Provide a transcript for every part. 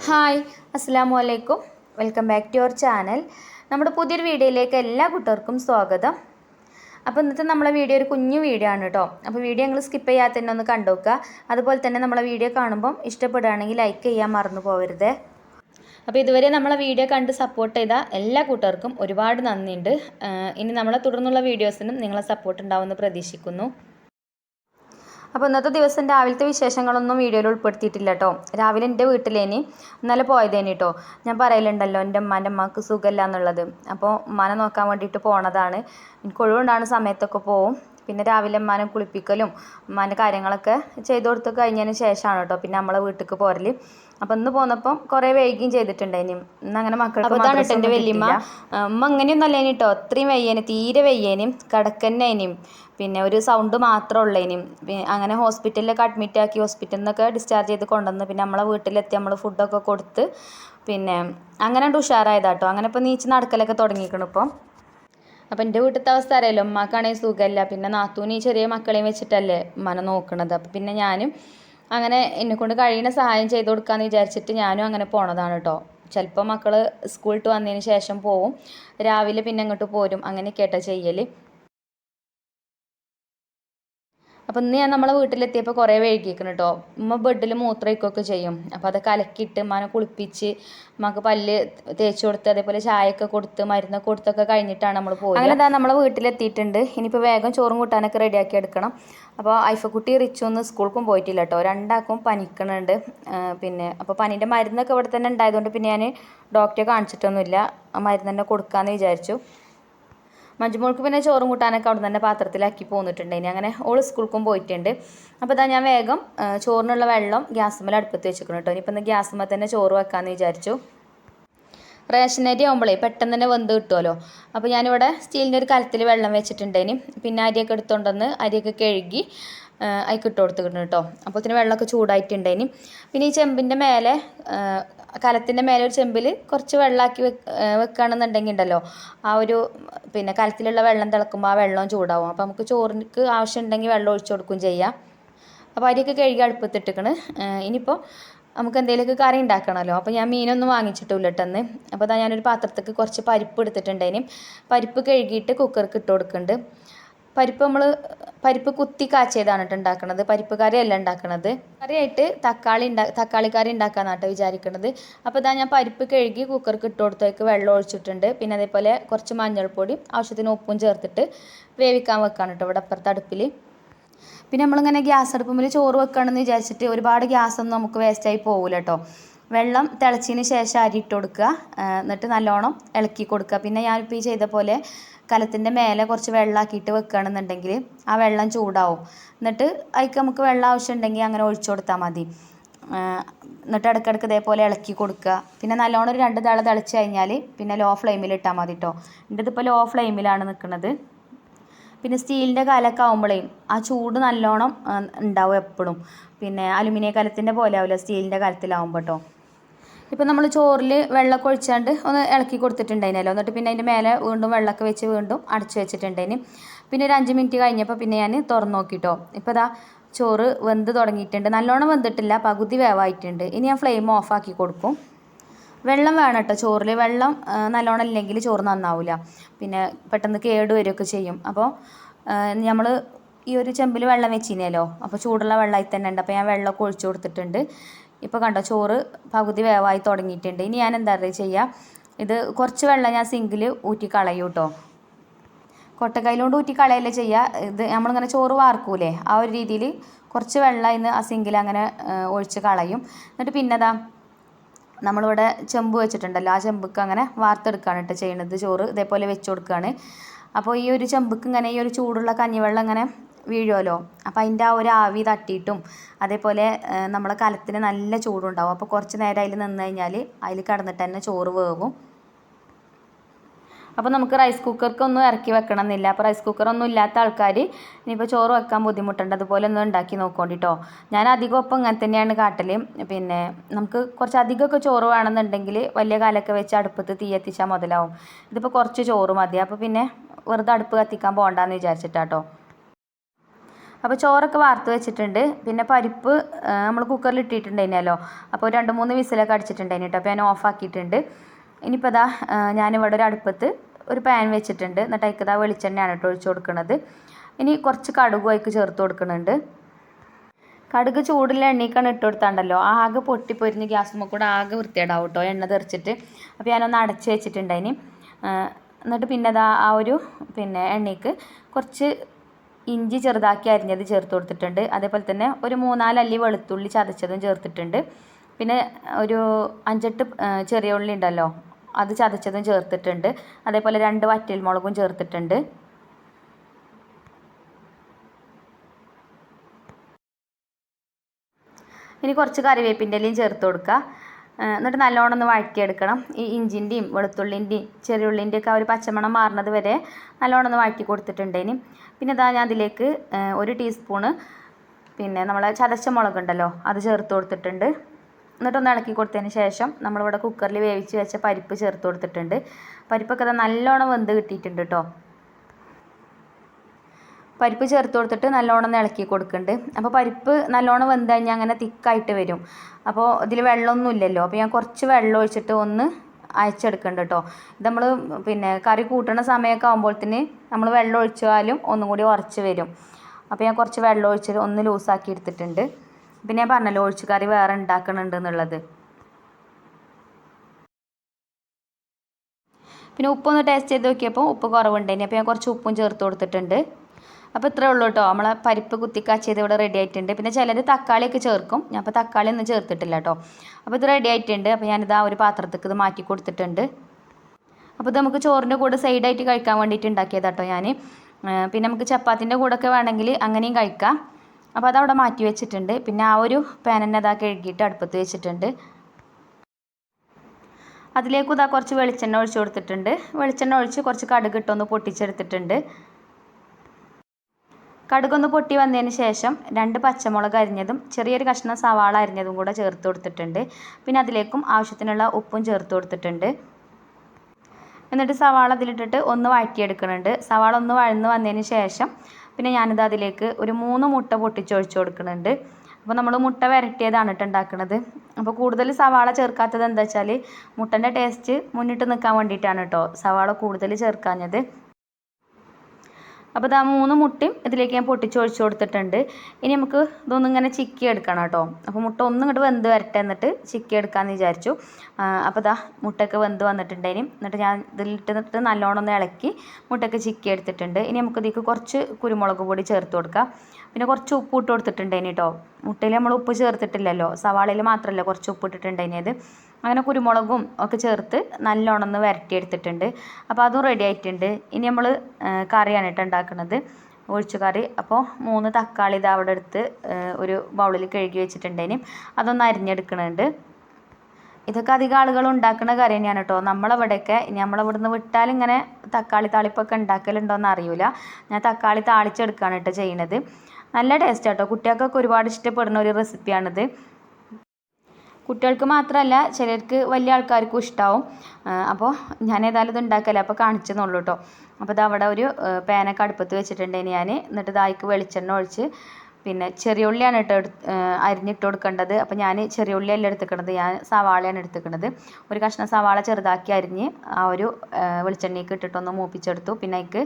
Hi അസ്സാമു അലൈക്കും welcome back to your channel. നമ്മുടെ പുതിയൊരു വീഡിയോയിലേക്ക് എല്ലാ കുട്ടികൾക്കും സ്വാഗതം. അപ്പോൾ ഇന്നത്തെ നമ്മളെ വീഡിയോ ഒരു കുഞ്ഞു വീഡിയോ ആണ് കേട്ടോ അപ്പോൾ വീഡിയോ നിങ്ങൾ സ്കിപ്പ് ചെയ്യാതെ തന്നെ ഒന്ന് കണ്ടുവെക്കുക അതുപോലെ തന്നെ നമ്മളെ വീഡിയോ കാണുമ്പം ഇഷ്ടപ്പെടുകയാണെങ്കിൽ ലൈക്ക് ചെയ്യാൻ മറന്നു പോകരുത് അപ്പോൾ ഇതുവരെ നമ്മളെ വീഡിയോ കണ്ട് സപ്പോർട്ട് ചെയ്ത എല്ലാ കൂട്ടുകാർക്കും ഒരുപാട് നന്ദിയുണ്ട്. ഇനി നമ്മളെ തുടർന്നുള്ള വീഡിയോസിനും നിങ്ങളെ സപ്പോർട്ട് ഉണ്ടാവുമെന്ന് പ്രതീക്ഷിക്കുന്നു. അപ്പോൾ ഇന്നത്തെ ദിവസം രാവിലത്തെ വിശേഷങ്ങളൊന്നും വീഡിയോയിൽ ഉൾപ്പെടുത്തിയിട്ടില്ല കേട്ടോ രാവിലെ എന്റെ വീട്ടിലേനി ഇന്നലെ പോയതേനി കേട്ടോ ഞാൻ പറയലുണ്ടല്ലോ എന്റെ ഉമ്മാന്റെ അമ്മയ്ക്ക് സുഖമില്ല എന്നുള്ളത്. അപ്പോൾ ഉമ്മാനെ നോക്കാൻ വേണ്ടിയിട്ട് പോണതാണ്. എനിക്ക് ഒഴിവുണ്ടാകുന്ന സമയത്തൊക്കെ പോവും. പിന്നെ രാവിലെ ഉമ്മാനെ കുളിപ്പിക്കലും ഉമ്മാന്റെ കാര്യങ്ങളൊക്കെ ചെയ്തു കൊടുത്ത് കഴിഞ്ഞതിന് ശേഷമാണ് കേട്ടോ പിന്നെ നമ്മളെ വീട്ടിലേക്ക് പോരൽ അപ്പോൾ ഇന്ന് പോന്നപ്പം കുറേ വൈകിയും ചെയ്തിട്ടുണ്ടായിനി. ഇന്ന് അങ്ങനെ മക്കൾക്ക് അതാണ് എന്റെ വല്യമ്മ. ഉമ്മ അങ്ങനെയൊന്നും അല്ലേനി കേട്ടോ അത്രയും വയ്യേനി തീരെ വയ്യേനും കിടക്കന്നേനും പിന്നെ ഒരു സൗണ്ട് മാത്രമേ ഉള്ളേനും. അങ്ങനെ ഹോസ്പിറ്റലിലൊക്കെ അഡ്മിറ്റ് ആക്കി ഹോസ്പിറ്റലിൽ നിന്നൊക്കെ ഡിസ്ചാർജ് ചെയ്ത് കൊണ്ടുവന്ന് പിന്നെ നമ്മളെ വീട്ടിലെത്തി നമ്മൾ ഫുഡൊക്കെ കൊടുത്ത് പിന്നെ അങ്ങനെ ഉഷാറായതാട്ടോ അങ്ങനെ ഇപ്പോൾ നീച്ച് നടക്കലൊക്കെ തുടങ്ങിയിരിക്കണം ഇപ്പം. അപ്പം എന്റെ വീട്ടിലത്തെ അവസ്ഥ അറിയാലോ ഉമ്മാക്കാണെങ്കിൽ സുഖമില്ല പിന്നെ നാത്തൂനി ചെറിയ മക്കളെയും വെച്ചിട്ടല്ലേ മന നോക്കണത്. അപ്പം പിന്നെ ഞാനും അങ്ങനെ എന്നെക്കൊണ്ട് കഴിയുന്ന സഹായം ചെയ്ത് കൊടുക്കാമെന്ന് വിചാരിച്ചിട്ട് ഞാനും അങ്ങനെ പോണതാണ് കേട്ടോ ചിലപ്പോൾ മക്കൾ സ്കൂളിട്ട് വന്നതിന് ശേഷം പോവും. രാവിലെ പിന്നെ അങ്ങോട്ട് പോരും. അങ്ങനെ കേട്ടോ ചെയ്യൽ അപ്പം ഇന്ന് ഞാൻ നമ്മളെ വീട്ടിലെത്തിയപ്പോൾ കുറേ വൈകിക്കണം കേട്ടോ ഉമ്മ ബെഡിൽ മൂത്രമൊക്കെ ചെയ്യും. അപ്പോൾ അതൊക്കെ അലക്കിയിട്ട് ഉമ്മനെ കുളിപ്പിച്ച് ഉമ്മക്ക് പല്ല് തേച്ച് കൊടുത്ത് അതേപോലെ ചായയൊക്കെ കൊടുത്ത് മരുന്നൊക്കെ കൊടുത്തൊക്കെ കഴിഞ്ഞിട്ടാണ് നമ്മൾ പോയത് അങ്ങനെ ഇതാ നമ്മളെ വീട്ടിലെത്തിയിട്ടുണ്ട്. ഇനിയിപ്പോൾ വേഗം ചോറും കൂട്ടാനൊക്കെ റെഡിയാക്കി എടുക്കണം. അപ്പോൾ ഐഫക്കുട്ടി റിച്ചു ഒന്ന് സ്കൂൾക്കും പോയിട്ടില്ല കേട്ടോ രണ്ടാക്കും പനിക്കണുണ്ട്. പിന്നെ അപ്പോൾ പനീന്റെ മരുന്നൊക്കെ ഇവിടെ തന്നെ ഉണ്ടായതുകൊണ്ട് പിന്നെ ഞാൻ ഡോക്ടറെ കാണിച്ചിട്ടൊന്നുമില്ല. മരുന്ന് തന്നെ കൊടുക്കാമെന്ന് വിചാരിച്ചു. മഞ്ജുമോൾക്ക് പിന്നെ ചോറും കൂട്ടാനൊക്കെ അവിടെ തന്നെ പാത്രത്തിലാക്കി പോന്നിട്ടുണ്ട്. ഇനി അങ്ങനെ ഓൾ സ്കൂൾക്കും പോയിട്ടുണ്ട്. അപ്പോൾ ഇതാ ഞാൻ വേഗം ചോറിനുള്ള വെള്ളം ഗ്യാസുമ്മൽ അടുപ്പത്ത് വെച്ചിരിക്കണം കേട്ടോ. ഇനിയിപ്പോൾ ഇന്ന് ഗ്യാസുമ്മൽ തന്നെ ചോറ് വെക്കാമെന്ന് വിചാരിച്ചു. റേഷൻ അരി ആകുമ്പോഴേ പെട്ടെന്ന് തന്നെ വെന്ത് കിട്ടുമല്ലോ അപ്പോൾ ഞാനിവിടെ സ്റ്റീലിന്റെ ഒരു കലത്തിൽ വെള്ളം വെച്ചിട്ടുണ്ടേനി പിന്നെ അരിയൊക്കെ എടുത്തുകൊണ്ടുവന്ന് അരിയൊക്കെ കഴുകി അതിക്ക് ഇട്ട് കൊടുത്തിട്ടുണ്ട് കേട്ടോ. അപ്പോൾ ഇതിന് വെള്ളമൊക്കെ ചൂടായിട്ടുണ്ടേനി പിന്നെ ഈ ചെമ്പിന്റെ മേലെ കലത്തിന്റെ മേലെ ഒരു ചെമ്പിൽ കുറച്ച് വെള്ളമാക്കി വെക്ക് വെക്കുകയാണെന്നുണ്ടെങ്കിൽ ഉണ്ടല്ലോ ആ ഒരു പിന്നെ കലത്തിലുള്ള വെള്ളം തിളക്കുമ്പോൾ ആ വെള്ളം ചൂടാവും. അപ്പോൾ നമുക്ക് ചോറിനക്ക് ആവശ്യം ഉണ്ടെങ്കിൽ വെള്ളം ഒഴിച്ചു കൊടുക്കുകയും ചെയ്യാം. അപ്പോൾ അരിയൊക്കെ കഴുകി അടുപ്പത്തിട്ടിക്കണ്. ഇനിയിപ്പോൾ നമുക്ക് എന്തെങ്കിലുമൊക്കെ കറി ഉണ്ടാക്കണമല്ലോ അപ്പോൾ ഞാൻ മീനൊന്നും വാങ്ങിച്ചിട്ടില്ല ഇട്ടെന്ന് അപ്പോൾ അതാ ഞാനൊരു പാത്രത്തേക്ക് കുറച്ച് പരിപ്പ് എടുത്തിട്ടുണ്ടായിരുന്നു പരിപ്പ് കഴുകിയിട്ട് കുക്കർക്ക് ഇട്ട് കൊടുക്കുന്നുണ്ട് പരിപ്പ് നമ്മൾ പരിപ്പ് കുത്തി കാച്ചിയതാണ് കേട്ടോ ഉണ്ടാക്കുന്നത് പരിപ്പ് കറിയല്ല ഉണ്ടാക്കുന്നത് കറിയായിട്ട് തക്കാളി ഉണ്ടാ തക്കാളി കറി ഉണ്ടാക്കാന്നാണ് കേട്ടോ വിചാരിക്കുന്നത് അപ്പോൾ ഇതാ ഞാൻ പരിപ്പ് കഴുകി കുക്കർക്ക് ഇട്ട് കൊടുത്തേക്ക് വെള്ളം ഒഴിച്ചിട്ടുണ്ട്. പിന്നെ അതേപോലെ കുറച്ച് മഞ്ഞൾപ്പൊടി ആവശ്യത്തിന് ഉപ്പും ചേർത്തിട്ട് വേവിക്കാൻ വെക്കാണ് കേട്ടോ ഇവിടെ അപ്പുറത്തെ അടുപ്പിൽ പിന്നെ നമ്മളിങ്ങനെ ഗ്യാസ് അടുപ്പുമ്പിൽ ചോറ് വെക്കണമെന്ന് വിചാരിച്ചിട്ട് ഒരുപാട് ഗ്യാസൊന്നും നമുക്ക് വേസ്റ്റായി പോകില്ല കേട്ടോ വെള്ളം തിളച്ചതിന് ശേഷം അരി ഇട്ട് കൊടുക്കുക. എന്നിട്ട് നല്ലോണം ഇളക്കി കൊടുക്കുക. പിന്നെ ഞാനിപ്പോൾ ഈ ചെയ്ത പോലെ കലത്തിന്റെ മേലെ കുറച്ച് വെള്ളമാക്കിയിട്ട് വെക്കുകയാണെന്നുണ്ടെങ്കിൽ ആ വെള്ളം ചൂടാവും. എന്നിട്ട് അതിക്ക് നമുക്ക് വെള്ളം ആവശ്യമുണ്ടെങ്കിൽ അങ്ങനെ ഒഴിച്ചു കൊടുത്താൽ മതി. എന്നിട്ട് ഇടയ്ക്കിടയ്ക്ക് ഇതേപോലെ ഇളക്കി കൊടുക്കുക. പിന്നെ നല്ലോണം ഒരു രണ്ട് തള തിളച്ച് കഴിഞ്ഞാൽ പിന്നെ ലോ ഫ്ലെയിമിൽ ഇട്ടാൽ മതി കേട്ടോ എന്റെ ഇതിപ്പോൾ ലോ ഫ്ലെയിമിലാണ് നിൽക്കുന്നത്. പിന്നെ സ്റ്റീലിന്റെ കലമൊക്കെ ആകുമ്പോഴേ ആ ചൂട് നല്ലോണം ഉണ്ടാവും എപ്പോഴും. പിന്നെ അലുമിനിയം കലത്തിന്റെ പോലെ ആവില്ല സ്റ്റീലിന്റെ കലത്തിലാവുമ്പോൾ കേട്ടോ ഇപ്പം നമ്മൾ ചോറിൽ വെള്ളമൊക്കെ ഒഴിച്ചാണ്ട് ഒന്ന് ഇളക്കി കൊടുത്തിട്ടുണ്ടായിരുന്നല്ലോ എന്നിട്ട് പിന്നെ അതിന്റെ മേലെ വീണ്ടും വെള്ളമൊക്കെ വെച്ച് വീണ്ടും അടച്ചു വെച്ചിട്ടുണ്ടായിന്. പിന്നെ ഒരു അഞ്ച് മിനിറ്റ് കഴിഞ്ഞപ്പോൾ പിന്നെ ഞാൻ തുറന്നു നോക്കിട്ടോ. ഇപ്പോൾ ഇതാ ചോറ് വെന്ത് തുടങ്ങിയിട്ടുണ്ട്. നല്ലോണം വെന്തിട്ടില്ല പകുതി വേവായിട്ടുണ്ട്. ഇനി ഞാൻ ഫ്ലെയിം ഓഫാക്കി കൊടുക്കും. വെള്ളം വേണം കേട്ടോ ചോറിൽ വെള്ളം നല്ലോണം ഇല്ലെങ്കിൽ ചോറ് നന്നാവില്ല പിന്നെ പെട്ടെന്ന് കേട് വരികയൊക്കെ ചെയ്യും. അപ്പോൾ നമ്മൾ ഈ ഒരു ചെമ്പിൽ വെള്ളം വെച്ചിനല്ലോ. അപ്പോൾ ചൂടുള്ള വെള്ളമായി തന്നെ ഉണ്ട്. അപ്പോൾ ഞാൻ വെള്ളമൊക്കെ ഒഴിച്ചു കൊടുത്തിട്ടുണ്ട്. ഇപ്പോൾ കണ്ടോ ചോറ് പകുതി വേവായി തുടങ്ങിയിട്ടുണ്ട്. ഇനി ഞാൻ എന്താ പറയുക ചെയ്യുക ഇത് കുറച്ച് വെള്ളം ഞാൻ സിങ്കിൽ ഊറ്റി കളയും കേട്ടോ കൊട്ടക്കൈലോണ്ട് ഊറ്റി കളയല്ലേ ചെയ്യുക ഇത് നമ്മളിങ്ങനെ ചോറ് വാർക്കൂലേ? ആ ഒരു രീതിയിൽ കുറച്ച് വെള്ളം ഇന്ന് ആ സിങ്കിൽ അങ്ങനെ ഒഴിച്ച് കളയും. എന്നിട്ട് പിന്നെതാ നമ്മളിവിടെ ചെമ്പ് വെച്ചിട്ടുണ്ടല്ലോ. ആ ചെമ്പുക്ക് അങ്ങനെ വാർത്തെടുക്കുകയാണ് കേട്ടോ ചെയ്യണത്. ചോറ് ഇതേപോലെ വെച്ച് കൊടുക്കുകയാണ് അപ്പോൾ ഈ ഒരു ചെമ്പുക്ക് ഇങ്ങനെ ഈ ഒരു ചൂടുള്ള കഞ്ഞിവെള്ളം ഇങ്ങനെ വീഴുമല്ലോ അപ്പോൾ അതിന്റെ ആ ഒരു ആവി തട്ടിയിട്ടും അതേപോലെ നമ്മളെ കലത്തിന് നല്ല ചൂടുണ്ടാവും. അപ്പോൾ കുറച്ച് നേരം അതിൽ നിന്ന് കഴിഞ്ഞാൽ അതിൽ കിടന്നിട്ട് തന്നെ ചോറ് വേവും. അപ്പോൾ നമുക്ക് റൈസ് കുക്കർക്കൊന്നും ഇറക്കി വെക്കണം എന്നില്ല അപ്പോൾ റൈസ് കുക്കറൊന്നും ഇല്ലാത്ത ആൾക്കാർ ഇനിയിപ്പോൾ ചോറ് വെക്കാൻ ബുദ്ധിമുട്ടുണ്ട്. അതുപോലെ ഒന്ന് ഉണ്ടാക്കി നോക്കോണ്ടിട്ടോ. ഞാൻ അധികം ഒപ്പം ഇങ്ങനെ തന്നെയാണ് കാട്ടൽ പിന്നെ നമുക്ക് കുറച്ച് അധികമൊക്കെ ചോറ് വേണമെന്നുണ്ടെങ്കിൽ വലിയ കാലൊക്കെ വെച്ച് അടുപ്പത്ത് തീ എത്തിച്ചാൽ മുതലാവും. ഇതിപ്പോൾ കുറച്ച് ചോറ് മതി. അപ്പോൾ പിന്നെ വെറുതെ അടുപ്പ് കത്തിക്കാൻ പോകണ്ടെന്ന് വിചാരിച്ചിട്ടാട്ടോ. അപ്പോൾ ചോറൊക്കെ വാർത്ത് വെച്ചിട്ടുണ്ട്. പിന്നെ പരിപ്പ് നമ്മൾ കുക്കറിൽ ഇട്ടിട്ടുണ്ടായിരുന്നല്ലോ അപ്പോൾ രണ്ട് മൂന്ന് വിസിലൊക്കെ അടിച്ചിട്ടുണ്ടായിരുന്നു കേട്ടോ അപ്പോൾ ഞാൻ ഓഫാക്കിയിട്ടുണ്ട് ഇനിയിപ്പോൾ അതാ ഞാനിവിടെ ഒരു അടുപ്പത്ത് ഒരു പാൻ വെച്ചിട്ടുണ്ട്. എന്നിട്ട് അതിക്ക് വെളിച്ചെണ്ണയാണ് കേട്ടോ ഒഴിച്ചു കൊടുക്കുന്നത് ഇനി കുറച്ച് കടുകും അതിക്ക് ചേർത്ത് കൊടുക്കുന്നുണ്ട് കടുക് ചൂടുള്ള എണ്ണയ്ക്കാണ് ഇട്ട് കൊടുത്താണ്ടല്ലോ. ആകെ പൊട്ടിപ്പൊരിഞ്ഞ് ഗ്യാസുമ്മ കൂടെ ആകെ വൃത്തിയേടാവും കേട്ടോ എണ്ണ തെറിച്ചിട്ട്. അപ്പോൾ ഞാനൊന്ന് അടച്ച് വെച്ചിട്ടുണ്ടായിന്. എന്നിട്ട് പിന്നെ അതാ ആ ഒരു പിന്നെ എണ്ണയ്ക്ക് കുറച്ച് ഇഞ്ചി ചെറുതാക്കി അരിഞ്ഞത് ചേർത്ത് കൊടുത്തിട്ടുണ്ട്. അതേപോലെ തന്നെ ഒരു മൂന്നാൽ അല്ലി വെളുത്തുള്ളി ചതച്ചതും ചേർത്തിട്ടുണ്ട്. പിന്നെ ഒരു അഞ്ചെട്ട് ചെറിയ ഉള്ളി ഉണ്ടല്ലോ അത് ചതച്ചതും ചേർത്തിട്ടുണ്ട്. അതേപോലെ രണ്ട് വറ്റൽമുളകും ചേർത്തിട്ടുണ്ട്. ഇനി കുറച്ച് കറിവേപ്പിന്റെ ഇലയും ചേർത്ത് കൊടുക്കുക. എന്നിട്ട് നല്ലോണം ഒന്ന് വഴറ്റിയെടുക്കണം. ഈ ഇഞ്ചിന്റെയും വെളുത്തുള്ളിന്റെയും ചെറിയുള്ളിന്റെ ഒക്കെ ആ ഒരു പച്ചമണം മാറുന്നത് വരെ നല്ലോണം ഒന്ന് വഴറ്റി കൊടുത്തിട്ടുണ്ടേനി. പിന്നെ ഇതാ ഞാൻ അതിലേക്ക് ഒരു ടീസ്പൂണ് പിന്നെ നമ്മളെ ചതച്ച മുളകുണ്ടല്ലോ അത് ചേർത്ത് കൊടുത്തിട്ടുണ്ട്. എന്നിട്ടൊന്ന് ഇളക്കി കൊടുത്തതിന് ശേഷം നമ്മളിവിടെ കുക്കറിൽ വേവിച്ച് വെച്ച പരിപ്പ് ചേർത്ത് കൊടുത്തിട്ടുണ്ട്. പരിപ്പൊക്കെ അത് നല്ലോണം വെന്ത് കിട്ടിയിട്ടുണ്ട് കേട്ടോ പരിപ്പ് ചേർത്ത് കൊടുത്തിട്ട് നല്ലോണം ഇളക്കി കൊടുക്കുന്നുണ്ട്. അപ്പോൾ പരിപ്പ് നല്ലോണം വെന്ത് കഴിഞ്ഞാൽ അങ്ങനെ തിക്കായിട്ട് വരും. അപ്പോൾ ഇതിൽ വെള്ളമൊന്നും ഇല്ലല്ലോ അപ്പോൾ ഞാൻ കുറച്ച് വെള്ളം ഒഴിച്ചിട്ട് ഒന്ന് അയച്ചെടുക്കുന്നുണ്ട് കേട്ടോ. ഇത് നമ്മൾ പിന്നെ കറി കൂട്ടണ സമയമൊക്കെ ആകുമ്പോഴത്തേന് നമ്മൾ വെള്ളം ഒഴിച്ചാലും ഒന്നും കൂടി ഉറച്ച് വരും. അപ്പോൾ ഞാൻ കുറച്ച് വെള്ളം ഒഴിച്ചിട്ട് ഒന്ന് ലൂസാക്കി എടുത്തിട്ടുണ്ട്. പിന്നെ ഞാൻ പറഞ്ഞല്ലോ ഒഴിച്ച് കറി വേറെ ഉണ്ടാക്കുന്നുണ്ട് എന്നുള്ളത്. പിന്നെ ഉപ്പൊന്ന് ടേസ്റ്റ് ചെയ്ത് നോക്കിയപ്പോൾ ഉപ്പ് കുറവുണ്ടായിരുന്നു അപ്പോൾ ഞാൻ കുറച്ച് ഉപ്പും ചേർത്ത് കൊടുത്തിട്ടുണ്ട്. അപ്പോൾ ഇത്രേ ഉള്ളൂ കേട്ടോ നമ്മളെ പരിപ്പ് കുത്തിക്കാച്ചിയത് ഇവിടെ റെഡി ആയിട്ടുണ്ട്. പിന്നെ ചിലർ തക്കാളിയൊക്കെ ചേർക്കും. ഞാൻ അപ്പോൾ തക്കാളി ഒന്നും ചേർത്തിട്ടില്ല കേട്ടോ അപ്പോൾ ഇത് റെഡി ആയിട്ടുണ്ട്. അപ്പോൾ ഞാനിത് ആ ഒരു പാത്രത്തേക്ക് ഇത് മാറ്റി കൊടുത്തിട്ടുണ്ട്. അപ്പോൾ ഇത് നമുക്ക് ചോറിന്റെ കൂടെ സൈഡായിട്ട് കഴിക്കാൻ വേണ്ടിയിട്ട് ഉണ്ടാക്കിയതാട്ടോ ഞാൻ പിന്നെ നമുക്ക് ചപ്പാത്തിന്റെ കൂടെ ഒക്കെ വേണമെങ്കിൽ അങ്ങനെയും കഴിക്കാം. അപ്പോൾ അതവിടെ മാറ്റി വെച്ചിട്ടുണ്ട്. പിന്നെ ആ ഒരു പാൻ തന്നെ അതാ കഴുകിയിട്ട് അടുപ്പത്ത് വെച്ചിട്ടുണ്ട്. അതിലേക്ക് ഇതാ കുറച്ച് വെളിച്ചെണ്ണ ഒഴിച്ച് കൊടുത്തിട്ടുണ്ട്. വെളിച്ചെണ്ണ ഒഴിച്ച് കുറച്ച് കടുക് ഇട്ടൊന്ന് പൊട്ടിച്ചെടുത്തിട്ടുണ്ട്. കടുകൊന്ന് പൊട്ടി വന്നതിന് ശേഷം രണ്ട് പച്ചമുളക് അരിഞ്ഞതും ചെറിയൊരു കഷ്ണം സവാള അരിഞ്ഞതും കൂടെ ചേർത്ത് കൊടുത്തിട്ടുണ്ട്. പിന്നെ അതിലേക്കും ആവശ്യത്തിനുള്ള ഉപ്പും ചേർത്ത് കൊടുത്തിട്ടുണ്ട്. എന്നിട്ട് സവാള അതിലിട്ടിട്ട് ഒന്ന് വഴറ്റിയെടുക്കുന്നുണ്ട്. സവാള ഒന്ന് വഴന്ന് വന്നതിന് ശേഷം പിന്നെ ഞാനിത് അതിലേക്ക് ഒരു മൂന്ന് മുട്ട പൊട്ടിച്ചൊഴിച്ച് കൊടുക്കുന്നുണ്ട്. അപ്പോൾ നമ്മൾ മുട്ട വരട്ടിയതാണ് കേട്ടോ ഉണ്ടാക്കുന്നത്. അപ്പോൾ കൂടുതൽ സവാള ചേർക്കാത്തത് എന്താ വെച്ചാൽ മുട്ടന്റെ ടേസ്റ്റ് മുന്നിട്ട് നിൽക്കാൻ വേണ്ടിയിട്ടാണ് കേട്ടോ സവാള കൂടുതൽ ചേർക്കാഞ്ഞത്. അപ്പോൾ ഇതാ മൂന്ന് മുട്ടയും ഇതിലേക്ക് ഞാൻ പൊട്ടിച്ചൊഴിച്ച് കൊടുത്തിട്ടുണ്ട്. ഇനി നമുക്ക് ഇതൊന്നും ഇങ്ങനെ ചിക്കി എടുക്കണം കേട്ടോ. അപ്പോൾ മുട്ട ഒന്നും ഇങ്ങോട്ട് വെന്ത് വരട്ടെ എന്നിട്ട് ചിക്കി എടുക്കാമെന്ന് വിചാരിച്ചു. അപ്പോൾ ഇതാ മുട്ടയൊക്കെ വെന്ത് വന്നിട്ടുണ്ടായിനും എന്നിട്ട് ഞാൻ ഇതിലിട്ടിട്ട് നല്ലോണം ഒന്ന് ഇളക്കി മുട്ടയൊക്കെ ചിക്കി എടുത്തിട്ടുണ്ട്. ഇനി നമുക്ക് ഇതിലേക്ക് കുറച്ച് കുരുമുളക് പൊടി ചേർത്ത് കൊടുക്കാം. പിന്നെ കുറച്ച് ഉപ്പ് ഇട്ട് കൊടുത്തിട്ടുണ്ടായിന് കേട്ടോ. മുട്ടയിൽ നമ്മൾ ഉപ്പ് ചേർത്തിട്ടില്ലല്ലോ. സവാളയിൽ മാത്രമല്ല കുറച്ച് ഉപ്പ് ഇട്ടിട്ടുണ്ടായിനത് അങ്ങനെ കുരുമുളകും ഒക്കെ ചേർത്ത് നല്ലോണം ഒന്ന് വരട്ടിയെടുത്തിട്ടുണ്ട്. അപ്പോൾ അതും റെഡി ആയിട്ടുണ്ട്. ഇനി നമ്മൾ കറിയാണ് കേട്ടോ ഉണ്ടാക്കുന്നത്. ഒഴിച്ചു കറി. അപ്പോൾ മൂന്ന് തക്കാളി ഇത് അവിടെ എടുത്ത് ഒരു ബൗളിൽ കഴുകി വെച്ചിട്ടുണ്ടേനും അതൊന്ന് അരിഞ്ഞെടുക്കണുണ്ട്. ഇതൊക്കെ അധികം ആളുകൾ ഉണ്ടാക്കുന്ന കറി തന്നെയാണ് കേട്ടോ. നമ്മളവിടെയൊക്കെ നമ്മളിവിടുന്ന് വിട്ടാൽ ഇങ്ങനെ തക്കാളി താളിപ്പൊക്കെ ഉണ്ടാക്കലുണ്ടോയെന്ന് അറിയില്ല ഞാൻ തക്കാളി താളിച്ചെടുക്കുകയാണ് കേട്ടോ ചെയ്യുന്നത് നല്ല ടേസ്റ്റ് കേട്ടോ. കുട്ടികൾക്കൊക്കെ ഒരുപാട് ഇഷ്ടപ്പെടുന്ന ഒരു റെസിപ്പിയാണിത് കുട്ടികൾക്ക് മാത്രമല്ല ചിലർക്ക് വലിയ ആൾക്കാർക്കും ഇഷ്ടമാവും അപ്പോൾ ഞാൻ ഏതായാലും ഇത് ഉണ്ടാക്കല്ല? അപ്പോൾ കാണിച്ചെന്നുള്ളൂ കേട്ടോ അപ്പോൾ ഇത് അവിടെ ഒരു പാനൊക്കെ അടുപ്പത്ത് വെച്ചിട്ടുണ്ടെങ്കിൽ ഞാൻ എന്നിട്ട് ഇതായിക്ക് വെളിച്ചെണ്ണ ഒഴിച്ച് പിന്നെ ചെറിയ ഉള്ളിയാണ് കേട്ടോ അരിഞ്ഞിട്ട് കൊടുക്കേണ്ടത്. അപ്പോൾ ഞാൻ ചെറിയ ഉള്ളിയല്ല എടുത്തിക്കണത്. ഞാൻ സവാളയാണ് എടുത്തിക്കണത്. ഒരു കഷ്ണം സവാള ചെറുതാക്കി അരിഞ്ഞ് ആ ഒരു വെളിച്ചെണ്ണയ്ക്ക് ഇട്ടിട്ടൊന്ന് മൂപ്പിച്ചെടുത്തു. പിന്നെ അതിക്ക്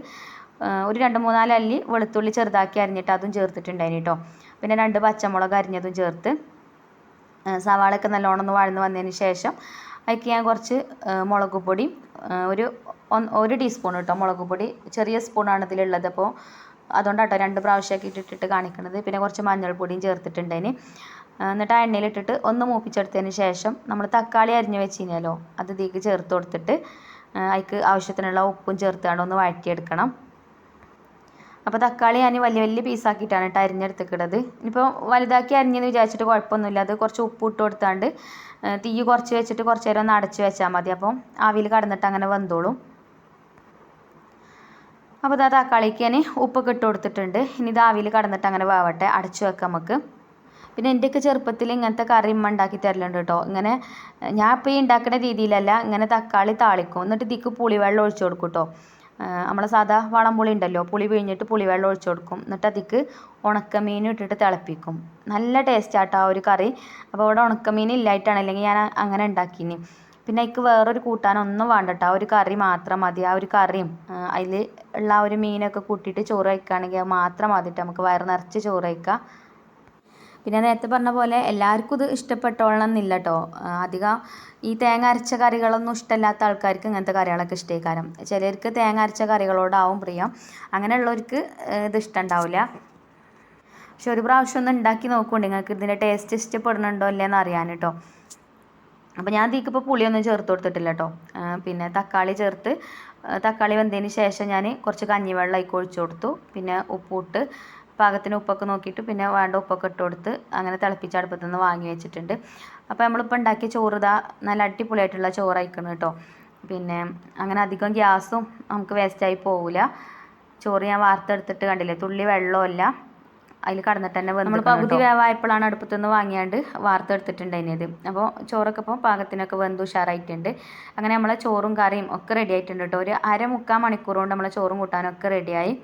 ഒരു രണ്ട് മൂന്നാൽ അല്ലി വെളുത്തുള്ളി ചെറുതാക്കി അരിഞ്ഞിട്ട് അതും ചേർത്തിട്ടുണ്ടായിന് കേട്ടോ പിന്നെ രണ്ട് പച്ചമുളക് അരിഞ്ഞതും ചേർത്ത് സവാളയൊക്കെ നല്ലോണം ഒന്ന് വഴന്ന് വന്നതിന് ശേഷം അതിലേക്ക് ഞാൻ കുറച്ച് മുളക് പൊടി ഒരു ഒരു ടീസ്പൂൺ കേട്ടോ മുളക് പൊടി. ചെറിയ സ്പൂണാണ് ഇതിലുള്ളത്. അപ്പോൾ അതുകൊണ്ടാട്ടോ രണ്ട് പ്രാവശ്യമാക്കി ഇട്ടിട്ട് കാണിക്കുന്നത് പിന്നെ കുറച്ച് മഞ്ഞൾപ്പൊടിയും ചേർത്തിട്ടുണ്ടതിന് എന്നിട്ട് ആ എണ്ണയിലിട്ടിട്ട് ഒന്ന് മൂപ്പിച്ചെടുത്തതിന് ശേഷം നമ്മൾ തക്കാളി അരിഞ്ഞ് കഴിഞ്ഞാലോ അത് ഇതിലേക്ക് ചേർത്ത് കൊടുത്തിട്ട് അതിക്ക് ആവശ്യത്തിനുള്ള ഉപ്പും ചേർത്തുകൊണ്ട് ഒന്ന് വഴറ്റിയെടുക്കണം. അപ്പോൾ തക്കാളി ഞാൻ വലിയ വലിയ പീസാക്കിയിട്ടാണ് കേട്ടോ അരിഞ്ഞെടുത്തിക്കിടത്. ഇനിയിപ്പോൾ വലുതാക്കി അരിഞ്ഞെന്ന് വിചാരിച്ചിട്ട് കുഴപ്പമൊന്നുമില്ല. അത് കുറച്ച് ഉപ്പ് ഇട്ട് കൊടുത്താണ്ട് തീ കുറച്ച് വെച്ചിട്ട് കുറച്ച് നേരം ഒന്ന് അടച്ച് വെച്ചാൽ മതി. അപ്പോൾ ആവിയിൽ കടന്നിട്ട് അങ്ങനെ വന്നോളും അപ്പോൾ ഇതാ തക്കാളിക്ക് ഞാൻ ഉപ്പൊക്കെ ഇട്ട് കൊടുത്തിട്ടുണ്ട്. ഇനി ഇത് ആവിയിൽ കടന്നിട്ട് അങ്ങനെ വേവട്ടെ. അടച്ചു വെക്കാം നമുക്ക്. പിന്നെ എന്റെയൊക്കെ ചെറുപ്പത്തിൽ ഇങ്ങനത്തെ കറി ഉമ്മ ഉണ്ടാക്കി തരലുണ്ട് കേട്ടോ ഇങ്ങനെ ഞാൻ ഇപ്പോൾ ഈ ഉണ്ടാക്കുന്ന രീതിയിലല്ല ഇങ്ങനെ തക്കാളി താളിക്കും. എന്നിട്ട് ഇതിക്ക് പുളിവെള്ളം ഒഴിച്ചു കൊടുക്കും കേട്ടോ നമ്മളെ സാധാ വളംപുളി ഉണ്ടല്ലോ പുളി പിഴിഞ്ഞിട്ട് പുളിവെള്ളം ഒഴിച്ച് കൊടുക്കും. എന്നിട്ട് അതിക്ക് ഉണക്കമീൻ ഇട്ടിട്ട് തിളപ്പിക്കും. നല്ല ടേസ്റ്റ് ആട്ടോ ആ ഒരു കറി. അപ്പോൾ ഇവിടെ ഉണക്കമീൻ ഇല്ലായിട്ടാണ് അല്ലെങ്കിൽ ഞാൻ അങ്ങനെ ഉണ്ടാക്കീനി. പിന്നെ അതിക്ക് വേറൊരു കൂട്ടാനൊന്നും വേണ്ട കേട്ടോ ആ ഒരു കറി മാത്രം മതി. ആ ഒരു കറിയും അതിൽ ഉള്ള ആ ഒരു മീനൊക്കെ കൂട്ടിയിട്ട് ചോറ് കഴിക്കുകയാണെങ്കിൽ അത് മാത്രം മതിട്ട്. നമുക്ക് വയറ് നിറച്ച് ചോറ് കഴിക്കാം. പിന്നെ നേരത്തെ പറഞ്ഞ പോലെ എല്ലാവർക്കും ഇത് ഇഷ്ടപ്പെട്ടോളണം എന്നില്ല കേട്ടോ അധികം ഈ തേങ്ങ അരച്ച കറികളൊന്നും ഇഷ്ടമില്ലാത്ത ആൾക്കാർക്ക് ഇങ്ങനത്തെ കറികളൊക്കെ ഇഷ്ടമായിക്കാരം ചിലർക്ക് തേങ്ങ അരച്ച കറികളോടാവും പ്രിയം. അങ്ങനെയുള്ളവർക്ക് ഇത് ഇഷ്ടമുണ്ടാവില്ല പക്ഷെ ഒരു പ്രാവശ്യം ഒന്ന് ഉണ്ടാക്കി നോക്കുന്നുണ്ട് നിങ്ങൾക്ക് ഇതിന്റെ ടേസ്റ്റ് ഇഷ്ടപ്പെടുന്നുണ്ടോ ഇല്ലയെന്ന് അറിയാൻ കേട്ടോ. അപ്പോൾ ഞാൻ ഇപ്പോൾ പുളിയൊന്നും ചേർത്ത് കൊടുത്തിട്ടില്ല കേട്ടോ പിന്നെ തക്കാളി ചേർത്ത് തക്കാളി വെന്തതിന് ശേഷം ഞാൻ കുറച്ച് കഞ്ഞിവെള്ളം അതിൽ ഒഴിച്ച് കൊടുത്തു. പിന്നെ ഉപ്പിട്ട് പാകത്തിന് ഉപ്പൊക്കെ നോക്കിയിട്ട് പിന്നെ വേണ്ട ഉപ്പൊക്കെ ഇട്ട് കൊടുത്ത് അങ്ങനെ തിളപ്പിച്ച് അടുപ്പത്ത് നിന്ന് വാങ്ങി വെച്ചിട്ടുണ്ട്. അപ്പോൾ നമ്മളിപ്പോൾ ഉണ്ടാക്കിയ ചോറ് ഇതാ നല്ല അടിപൊളിയായിട്ടുള്ള ചോറ് അയക്കണം കേട്ടോ. പിന്നെ അങ്ങനെ അധികം ഗ്യാസും നമുക്ക് വേസ്റ്റായി പോവില്ല ചോറ് ഞാൻ വാർത്തെടുത്തിട്ട് കണ്ടില്ലേ? തുള്ളി വെള്ളമില്ല അതിൽ കടന്നിട്ട് തന്നെ നമ്മൾ പകുതി വേവായപ്പോഴാണ് അടുപ്പത്തുനിന്ന് വാങ്ങിയാണ്ട് വാർത്തെടുത്തിട്ടുണ്ടായിരുന്നത്. അപ്പോൾ ചോറൊക്കെ ഇപ്പോൾ പാകത്തിനൊക്കെ വെന്ത് ഉഷാറായിട്ടുണ്ട്. അങ്ങനെ നമ്മളെ ചോറും കറിയും ഒക്കെ റെഡി ആയിട്ടുണ്ട് കേട്ടോ. ഒരു അര മുക്കാൽ മണിക്കൂർ കൊണ്ട് നമ്മളെ ചോറും കൂട്ടാനൊക്കെ റെഡിയായി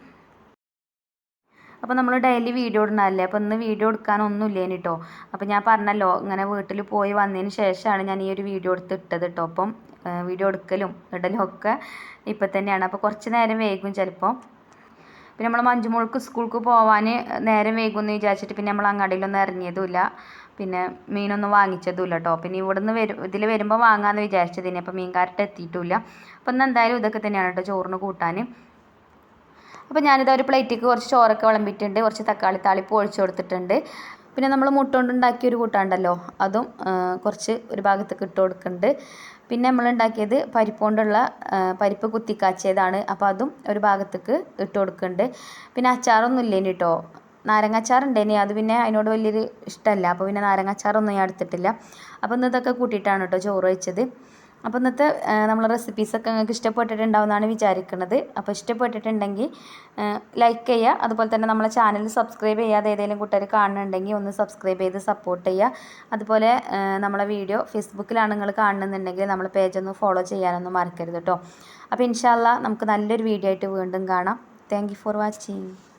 അപ്പോൾ നമ്മൾ ഡെയിലി വീഡിയോ ഇടണമല്ലേ അപ്പോൾ ഇന്ന് വീഡിയോ എടുക്കാനൊന്നും ഇല്ലേനി കേട്ടോ അപ്പോൾ ഞാൻ പറഞ്ഞല്ലോ ഇങ്ങനെ വീട്ടിൽ പോയി വന്നതിന് ശേഷമാണ് ഞാൻ ഈ ഒരു വീഡിയോ എടുത്ത് ഇട്ടത് കേട്ടോ അപ്പം വീഡിയോ എടുക്കലും ഇടലും ഒക്കെ ഇപ്പം തന്നെയാണ്. അപ്പോൾ കുറച്ച് നേരം വൈകും ചിലപ്പോൾ പിന്നെ നമ്മൾ മഞ്ജുമോൾക്ക് സ്കൂൾക്ക് പോകാൻ നേരം വൈകുമെന്ന് വിചാരിച്ചിട്ട് പിന്നെ നമ്മൾ അങ്ങാടിയിലൊന്നും ഇറങ്ങിയതുമില്ല. പിന്നെ മീനൊന്നും വാങ്ങിച്ചതുമില്ല കേട്ടോ പിന്നെ ഇവിടുന്ന് വരും ഇതിൽ വരുമ്പോൾ വാങ്ങാമെന്ന് വിചാരിച്ചതിന്. അപ്പോൾ മീൻകാരട്ട് എത്തിയിട്ടില്ല. അപ്പം ഇന്ന് എന്തായാലും ഇതൊക്കെ തന്നെയാണ് കേട്ടോ ചോറിന് കൂട്ടാൻ അപ്പോൾ ഞാനിത് ഒരു പ്ലേറ്റിക്ക് കുറച്ച് ചോറൊക്കെ വിളമ്പിയിട്ടുണ്ട് കുറച്ച് തക്കാളി താളിപ്പ് ഒഴിച്ചു കൊടുത്തിട്ടുണ്ട്. പിന്നെ നമ്മൾ മുട്ട കൊണ്ടുണ്ടാക്കിയ ഒരു കൂട്ടാണ്ടല്ലോ അതും കുറച്ച് ഒരു ഭാഗത്തേക്ക് ഇട്ട് കൊടുക്കുന്നുണ്ട്. പിന്നെ നമ്മൾ ഉണ്ടാക്കിയത് പരിപ്പ് കൊണ്ടുള്ള പരിപ്പ് കുത്തിക്കാച്ചിയതാണ്. അപ്പോൾ അതും ഒരു ഭാഗത്തേക്ക് ഇട്ട് കൊടുക്കുന്നുണ്ട്. പിന്നെ അച്ചാറൊന്നും ഇല്ലേനി കേട്ടോ നാരങ്ങ അച്ചാറുണ്ടേനി അത് പിന്നെ അതിനോട് വലിയൊരു ഇഷ്ടമല്ല അപ്പോൾ പിന്നെ നാരങ്ങ അച്ചാറൊന്നും ഞാൻ എടുത്തിട്ടില്ല. അപ്പോൾ ഇന്ന് ഇതൊക്കെ കൂട്ടിയിട്ടാണ് കേട്ടോ ചോറ് വെച്ചത്. അപ്പോൾ ഇന്നത്തെ നമ്മളെ റെസിപ്പീസൊക്കെ നിങ്ങൾക്ക് ഇഷ്ടപ്പെട്ടിട്ടുണ്ടാവുമെന്നാണ് വിചാരിക്കുന്നത് അപ്പോൾ ഇഷ്ടപ്പെട്ടിട്ടുണ്ടെങ്കിൽ ലൈക്ക് ചെയ്യുക. അതുപോലെ തന്നെ നമ്മളെ ചാനൽ സബ്സ്ക്രൈബ് ചെയ്യാതെ ഏതെങ്കിലും കൂട്ടുകാർ കാണുന്നുണ്ടെങ്കിൽ ഒന്ന് സബ്സ്ക്രൈബ് ചെയ്ത് സപ്പോർട്ട് ചെയ്യുക. അതുപോലെ നമ്മളെ വീഡിയോ ഫേസ്ബുക്കിലാണ് നിങ്ങൾ കാണുന്നുണ്ടെങ്കിൽ പേജ് ഒന്ന് ഫോളോ ചെയ്യാനൊന്നും മറക്കരുത് കേട്ടോ അപ്പോൾ ഇൻഷാല്ല നമുക്ക് നല്ലൊരു വീഡിയോ ആയിട്ട് വീണ്ടും കാണാം. Thank for watching